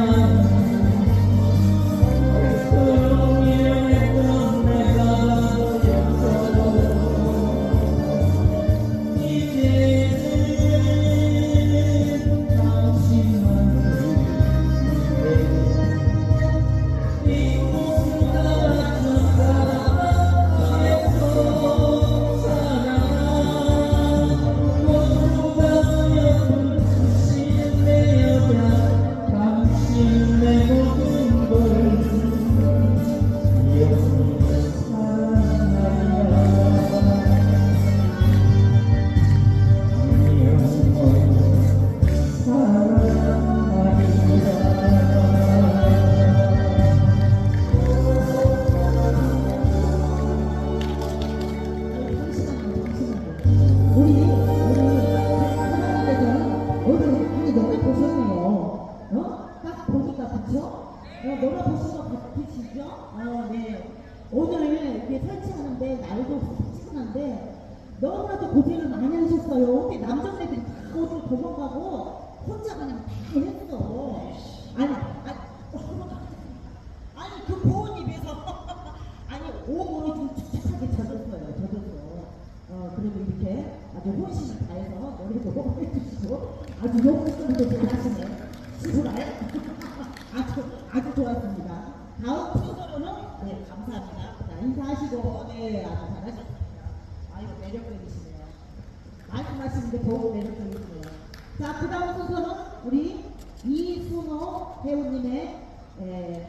Oh. 우리 우리 사람들은 오늘 아니 너가 보셨네요. 어? 딱 보니까 그쵸? 어, 너가 보시면 같으시죠? 어, 네. 오늘 이렇게 설치하는데 날도 시원한데 너무나도 고생을 많이 하셨어요. 근데 남자들이 다 어디로 도망가고 혼자 그냥 다 했어. 아니, 아니, 아니 그 고운 입에서 아니 오모이 좀. 아주 혼신을 다해서 머리도 해주시고 아주 욕심도 잘하시네. 시부라요? 아주 아주 좋았습니다. 다음 순서로는 네 감사합니다. 자 인사하시고 네 아주 잘하셨습니다. 아유 매력적이시네요. 말씀하시는데 더욱 매력적이시네요. 자그 다음 순서는 우리 이순호 배우님의 에,